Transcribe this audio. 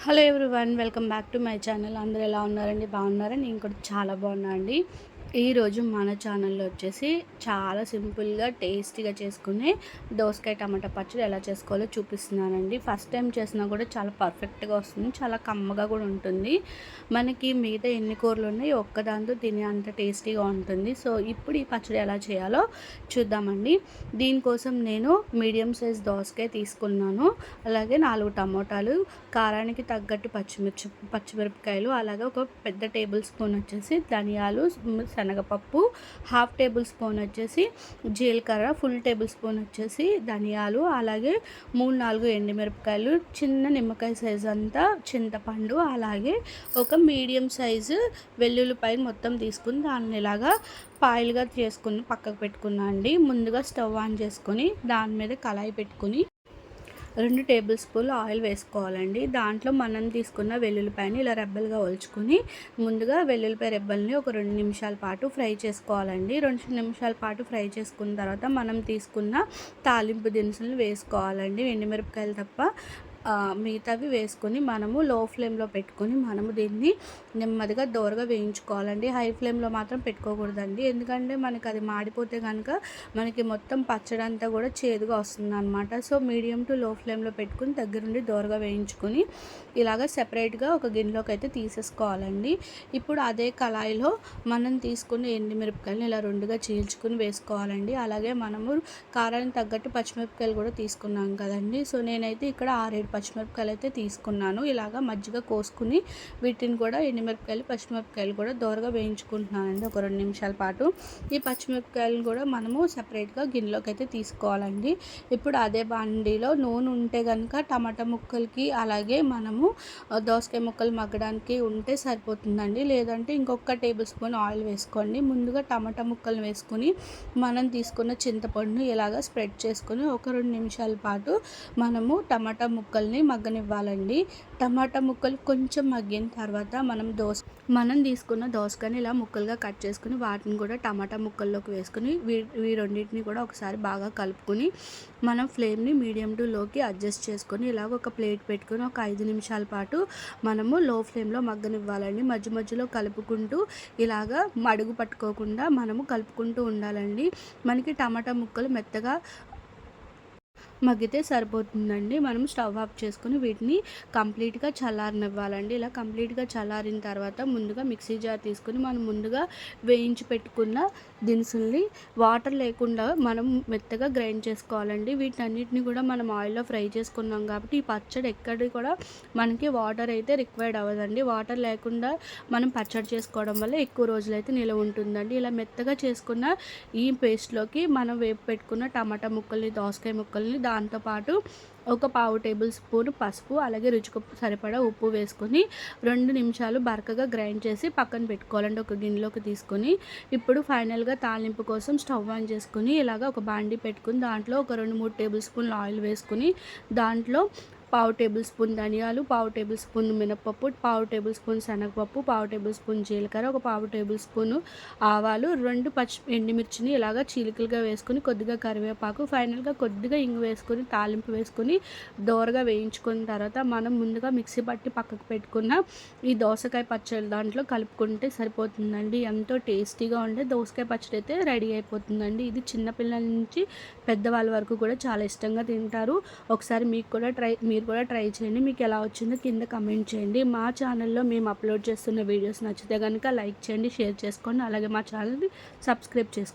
Hello everyone welcome back to my channel. అందరూ ఎలా ఉన్నారండి? బాగున్నారా? నేను కూడా చాలా బాగున్నా అండి. ఈరోజు మన ఛానల్లో వచ్చేసి చాలా సింపుల్గా టేస్టీగా చేసుకునే దోసకాయ టమాటా పచ్చడి ఎలా చేసుకోవాలో చూపిస్తున్నానండి. ఫస్ట్ టైం చేసినా కూడా చాలా పర్ఫెక్ట్గా వస్తుంది చాలా కమ్మగా కూడా ఉంటుంది. మనకి మిగతా ఎన్ని కూరలు ఉన్నాయి ఒక్కదాంతో తినే అంత టేస్టీగా ఉంటుంది. సో ఇప్పుడు ఈ పచ్చడి ఎలా చేయాలో చూద్దామండి. దీనికోసం నేను మీడియం సైజ్ దోసకాయ తీసుకున్నాను. అలాగే నాలుగు టమోటాలు కారానికి తగ్గట్టు పచ్చిమిర్చి పచ్చిమిరపకాయలు అలాగే ఒక పెద్ద టేబుల్ స్పూన్ వచ్చేసి ధనియాలు శనగపప్పు హాఫ్ టేబుల్ స్పూన్ వచ్చేసి జీలకర్ర ఫుల్ టేబుల్ స్పూన్ వచ్చేసి ధనియాలు అలాగే మూడు నాలుగు ఎండుమిరపకాయలు చిన్న నిమ్మకాయ సైజు అంతా చింతపండు అలాగే ఒక మీడియం సైజు వెల్లుల్లిపాయ మొత్తం తీసుకుని దాన్ని ఇలాగా పాయిల్గా చేసుకుని పక్కకు పెట్టుకున్నా అండి. ముందుగా స్టవ్ ఆన్ చేసుకొని దాని మీద కళాయి పెట్టుకుని రెండు టేబుల్ స్పూన్లు ఆయిల్ వేసుకోవాలండి. దాంట్లో మనం తీసుకున్న వెల్లుల్లిపాయని ఇలా రెబ్బలుగా ఒలుచుకుని ముందుగా వెల్లుల్లిపాయ రెబ్బల్ని ఒక రెండు నిమిషాల పాటు ఫ్రై చేసుకోవాలండి. రెండు నిమిషాల పాటు ఫ్రై చేసుకున్న తర్వాత మనం తీసుకున్న తాలింపు దినుసులు వేసుకోవాలండి. ఎండుమిరపకాయలు తప్ప మిగతావి వేసుకొని మనము లో ఫ్లేమ్లో పెట్టుకొని మనము దీన్ని నెమ్మదిగా దోరగా వేయించుకోవాలండి. హై ఫ్లేమ్లో మాత్రం పెట్టుకోకూడదండి. ఎందుకంటే మనకి అది మాడిపోతే కనుక మనకి మొత్తం పచ్చడి అంతా కూడా చేదుగా వస్తుంది అనమాట సో మీడియం టు లో ఫ్లేమ్లో పెట్టుకుని దగ్గరుండి దోరగా వేయించుకొని ఇలాగ సెపరేట్గా ఒక గిన్నెలోకి అయితే తీసేసుకోవాలండి. ఇప్పుడు అదే కళాయిలో మనం తీసుకున్న ఎండుమిరపకాయలను ఇలా రెండుగా చీల్చుకుని వేసుకోవాలండి. అలాగే మనము కారానికి తగ్గట్టు పచ్చిమిరపకాయలు కూడా తీసుకున్నాం కదండి. సో నేనైతే ఇక్కడ ఆరేడు పచ్చిమిరపకాయలు అయితే తీసుకున్నాను. ఇలాగా మజ్జిగ కోసుకుని వీటిని కూడా ఎండుమిరపకాయలు పచ్చిమిరపకాయలు కూడా దోరగా వేయించుకుంటున్నానండి ఒక రెండు నిమిషాల పాటు. ఈ పచ్చిమిరపకాయలను కూడా మనము సపరేట్గా గిన్నెలోకి అయితే తీసుకోవాలండి. ఇప్పుడు అదే బండిలో నూనె ఉంటే కనుక టమాటా ముక్కలకి అలాగే మనము దోసకాయ ముక్కలు మగ్గడానికి ఉంటే సరిపోతుందండి. లేదంటే ఇంకొక టేబుల్ స్పూన్ ఆయిల్ వేసుకోండి. ముందుగా టమాటా ముక్కలు వేసుకుని మనం తీసుకున్న చింతపండును ఇలాగ స్ప్రెడ్ చేసుకొని ఒక రెండు నిమిషాల పాటు మనము టమాటా ముక్కలు ముక్కల్ని మగ్గనివ్వాలండి. టమాటా ముక్కలు కొంచెం మగ్గిన తర్వాత మనం దోస మనం తీసుకున్న దోసకాయని ఇలా ముక్కలుగా కట్ చేసుకుని వాటిని కూడా టమాటా ముక్కల్లోకి వేసుకుని వీ వీ రెండింటిని కూడా ఒకసారి బాగా కలుపుకొని మనం ఫ్లేమ్ని మీడియం టు లోకి అడ్జస్ట్ చేసుకొని ఇలాగ ఒక ప్లేట్ పెట్టుకొని ఒక ఐదు నిమిషాల పాటు మనము లో ఫ్లేమ్లో మగ్గనివ్వాలండి. మధ్య మధ్యలో కలుపుకుంటూ ఇలాగా మడుగు పట్టుకోకుండా మనము కలుపుకుంటూ ఉండాలండి. మనకి టమాటా ముక్కలు మెత్తగా మగ్గితే సరిపోతుందండి. మనం స్టవ్ ఆఫ్ చేసుకుని వీటిని కంప్లీట్గా చల్లారనివ్వాలండి. ఇలా కంప్లీట్గా చల్లారిన తర్వాత ముందుగా మిక్సీ జార్ తీసుకుని మనం ముందుగా వేయించి పెట్టుకున్న దినుసుల్ని వాటర్ లేకుండా మనం మెత్తగా గ్రైండ్ చేసుకోవాలండి. వీటన్నిటిని కూడా మనం ఆయిల్లో ఫ్రై చేసుకున్నాం కాబట్టి ఈ పచ్చడి ఎక్కడి కూడా మనకి వాటర్ అయితే రిక్వైర్డ్ అవ్వదండి. వాటర్ లేకుండా మనం పచ్చడి చేసుకోవడం వల్ల ఎక్కువ రోజులైతే నిలవ ఉంటుందండి. ఇలా మెత్తగా చేసుకున్న ఈ పేస్ట్లోకి మనం వేపు పెట్టుకున్న టమాటా ముక్కల్ని దోసకాయ ముక్కల్ని దాంతోపాటు ఒక పావు టేబుల్ స్పూన్ పసుపు అలాగే రుచికి సరిపడా ఉప్పు వేసుకొని రెండు నిమిషాలు బరకగా గ్రైండ్ చేసి పక్కన పెట్టుకోవాలండి. ఒక గిన్నెలోకి తీసుకొని ఇప్పుడు ఫైనల్గా తాలింపు కోసం స్టవ్ ఆన్ చేసుకుని ఇలాగ ఒక బాండి పెట్టుకుని దాంట్లో ఒక రెండు మూడు టేబుల్ స్పూన్లు ఆయిల్ వేసుకుని దాంట్లో పావు టేబుల్ స్పూన్ ధనియాలు పావు టేబుల్ స్పూన్ మినపప్పు పావు టేబుల్ స్పూన్ శనగపప్పు పావు టేబుల్ స్పూన్ జీలకర్ర ఒక పావు టేబుల్ స్పూన్ ఆవాలు రెండు పచ్చి ఎండుమిర్చిని ఇలాగ చీలికలుగా వేసుకుని కొద్దిగా కరివేపాకు ఫైనల్గా కొద్దిగా ఇంగు వేసుకొని తాలింపు వేసుకొని దోరగా వేయించుకున్న తర్వాత మనం ముందుగా మిక్సీ పట్టి పక్కకు పెట్టుకున్న ఈ దోసకాయ పచ్చడి దాంట్లో కలుపుకుంటే సరిపోతుందండి. ఎంతో టేస్టీగా ఉండే దోసకాయ పచ్చడి అయితే రెడీ అయిపోతుందండి. ఇది చిన్నపిల్లల నుంచి పెద్దవాళ్ళ వరకు కూడా చాలా ఇష్టంగా తింటారు. ఒకసారి మీకు కూడా ట్రై మీరు మీరు కూడా ట్రై చేయండి. మీకు ఎలా వచ్చిందో కింద కమెంట్ చేయండి. మా ఛానల్లో మేము అప్లోడ్ చేస్తున్న వీడియోస్ నచ్చితే కనుక లైక్ చేయండి షేర్ చేసుకోండి. అలాగే మా ఛానల్ని సబ్స్క్రైబ్ చేసుకోండి.